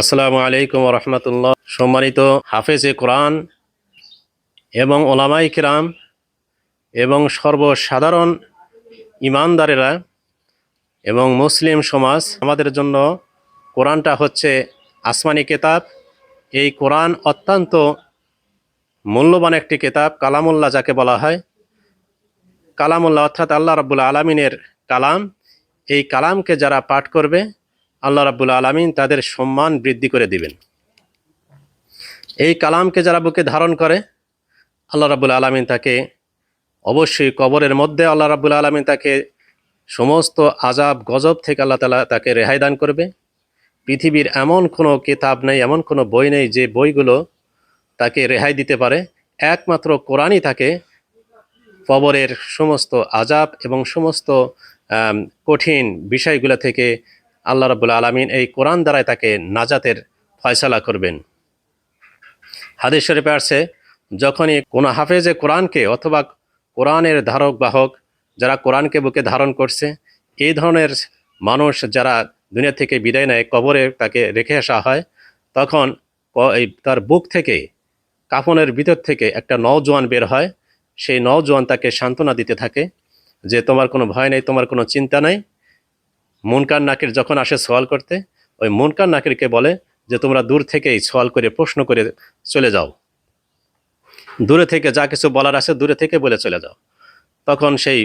আসসালামু আলাইকুম রহমতুল্লাহ। সম্মানিত হাফেজে কোরআন এবং ওলামাই কিরাম এবং সর্বসাধারণ ইমানদারেরা এবং মুসলিম সমাজ, আমাদের জন্য কোরআনটা হচ্ছে আসমানি কেতাব। এই কোরআন অত্যন্ত মূল্যবান একটি কেতাব, কালামুল্লাহ যাকে বলা হয়। কালামুল্লাহ অর্থাৎ আল্লাহ রাবুল আলমিনের কালাম। এই কালামকে যারা পাঠ করবে আল্লাহ রাবুল আলমিন তাদের সম্মান বৃদ্ধি করে দিবেন। এই কালামকে যারা বুকে ধারণ করে, আল্লাহ রাবুল আলমিন তাকে অবশ্যই কবরের মধ্যে আল্লাহ রাবুল আলমিন তাকে সমস্ত আজাব গজব থেকে আল্লাহ তালা তাকে রেহাই দান করবে। পৃথিবীর এমন কোনো কিতাব নেই, এমন কোনো বই নেই যে বইগুলো তাকে রেহাই দিতে পারে। একমাত্র কোরআনই তাকে কবরের সমস্ত আজাব এবং সমস্ত কঠিন বিষয়গুলো থেকে আল্লাহ রাবুল আলমিন এই কোরআন দ্বারাই তাকে নাজাতের ফয়সালা করবেন। হাদিস শরীফে আসছে, যখনই কোনো হাফেজে কোরআনকে অথবা কোরআনের ধারক বাহক যারা কোরআনকে বুকে ধারণ করছে, এই ধরনের মানুষ যারা দুনিয়া থেকে বিদায় নেয়, কবরে তাকে রেখে আসা হয়, তখন তার বুক থেকে, কাফনের ভিতর থেকে একটা নওজোয়ান বের হয়। সেই নওজোয়ান তাকে সান্ত্বনা দিতে থাকে যে, তোমার কোনো ভয় নেই, তোমার কোনো চিন্তা নেই মুনকার নাকির যখন আসে সওয়াল করতে, ওই মুনকার নাকিরকে বলে যে, তোমরা দূর থেকেই সওয়াল করে প্রশ্ন করে চলে যাও। দূরে থেকে যা কিছু বলার আছে দূরে থেকে বলে চলে যাও। তখন সেই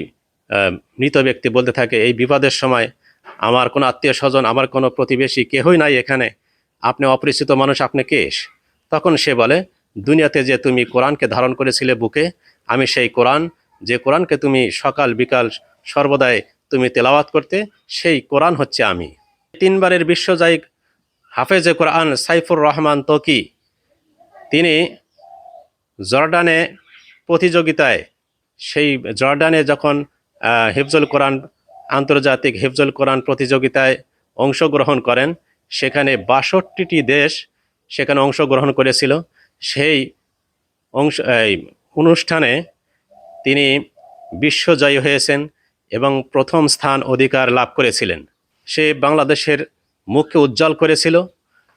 মৃত ব্যক্তি বলতে থাকে, এই বিপদের সময় আমার কোনো আত্মীয় স্বজন আমার কোনো প্রতিবেশী কেহই নাই এখানে। আপনি অপরিচিত মানুষ, আপনি কে? তখন সে বলে, দুনিয়াতে যে তুমি কোরআনকে ধারণ করেছিলে বুকে, আমি সেই কোরআন, যে কোরআনকে তুমি সকাল বিকাল সর্বদাই তুমি তেলাওয়াত করতে, সেই কোরআন হচ্ছে আমি। তিনবারের বিশ্বজয়ী হাফেজে কোরআন সাইফুর রহমান তকি, তিনি জর্ডানে প্রতিযোগিতায়, সেই জর্ডানে যখন হিফজুল কোরআন, আন্তর্জাতিক হিফজুল কোরআন প্রতিযোগিতায় অংশগ্রহণ করেন, সেখানে বাষট্টিটি দেশ সেখানে অংশগ্রহণ করেছিল। সেই অংশ অনুষ্ঠানে তিনি বিশ্বজয়ী হয়েছেন। এবং প্রথম স্থান অধিকার লাভ করেছিলেন। সে বাংলাদেশের মুখকে উজ্জ্বল করেছিল।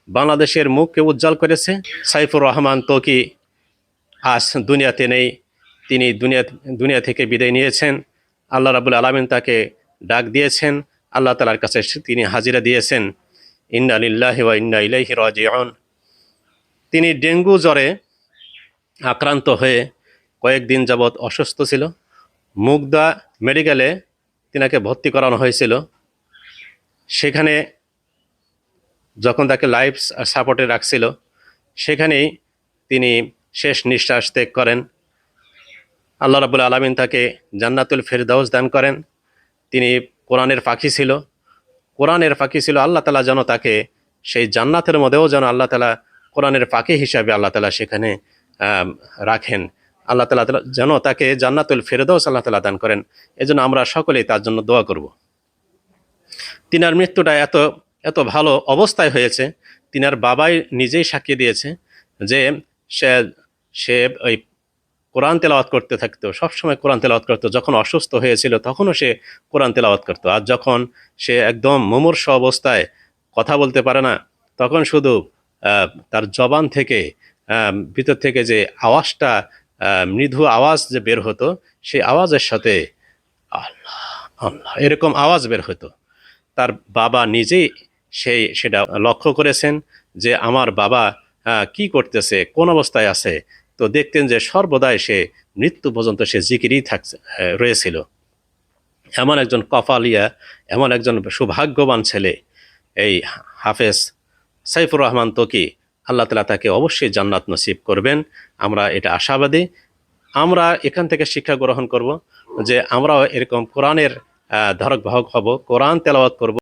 বাংলাদেশের মুখকে উজ্জ্বল করেছে। সাইফুর রহমান তকি আজ দুনিয়াতে নেই। তিনি দুনিয়া দুনিয়া থেকে বিদায় নিয়েছেন। আল্লাহ রাবুল আলমিন তাকে ডাক দিয়েছেন। আল্লাহ তালার কাছে তিনি হাজিরা দিয়েছেন। ইন্না লিল্লাহি ওয়া ইন্না ইলাইহি রাজিউন। তিনি ডেঙ্গু জ্বরে আক্রান্ত হয়ে কয়েকদিন যাবৎ অসুস্থ ছিল। মুগদা মেডিকেলে তিনাকে ভর্তি করানো হয়েছিল। সেখানে যখন তাকে লাইফ সাপোর্টে রাখছিল, সেখানেই তিনি শেষ নিঃশ্বাস ত্যাগ করেন। আল্লাহ রাবুল আলমিন তাকে জান্নাতুল ফেরদাউস দান করেন। তিনি কোরআনের পাখি ছিল। কোরআনের পাখি ছিল, আল্লাহ তালা যেন তাকে সেই জান্নাতের মধ্যেও যেন আল্লাহ তালা কোরআনের পাখি হিসাবে আল্লাহ তালা সেখানে রাখেন। আল্লাহ তালা তালা যেন তাকে জান্নাতুল ফেরদাউস আল্লাহ তালা দান করেন। এজন্য আমরা সকলেই তার জন্য দোয়া করব। তিনার মৃত্যুটা এত এত ভালো অবস্থায় হয়েছে, তিনার বাবাই নিজেই সাক্ষী দিয়েছে যে সে সে ওই কোরআন তেলাওয়াত করতে থাকতো, সবসময় কোরআন তেলাওয়াত করতো, যখন অসুস্থ হয়েছিল তখনও সে কোরআন তেলাওয়াত করতো। আর যখন সে একদম মুমূর্ষ অবস্থায় কথা বলতে পারে না, তখন শুধু তার জবান থেকে ভিতর থেকে যে আওয়াজটা মৃদু আওয়াজ যে বের হতো, সেই আওয়াজের সাথে আল্লাহ আল্লাহ, এরকম আওয়াজ বের হতো। তার বাবা নিজেই সেই, সেটা লক্ষ্য করেছেন যে আমার বাবা কি করতেছে, কোন অবস্থায় আছে। তো দেখতেন যে সর্বদাই সে মৃত্যু পর্যন্ত সে জিকিরই থাকছে রয়েছিল। এমন একজন কফালিয়া, এমন একজন সৌভাগ্যবান ছেলে, এই হাফেজ সাইফুর রহমান তকি আল্লাহ তালা তাকে অবশ্যই জান্নাত নসিব করবেন। আমরা এটা আশাবাদী আমরা এখান থেকে শিক্ষা গ্রহণ করব যে আমরাও এরকম কোরআনের ধরক বাহক হব, কোরআন তেলাওয়াত করব।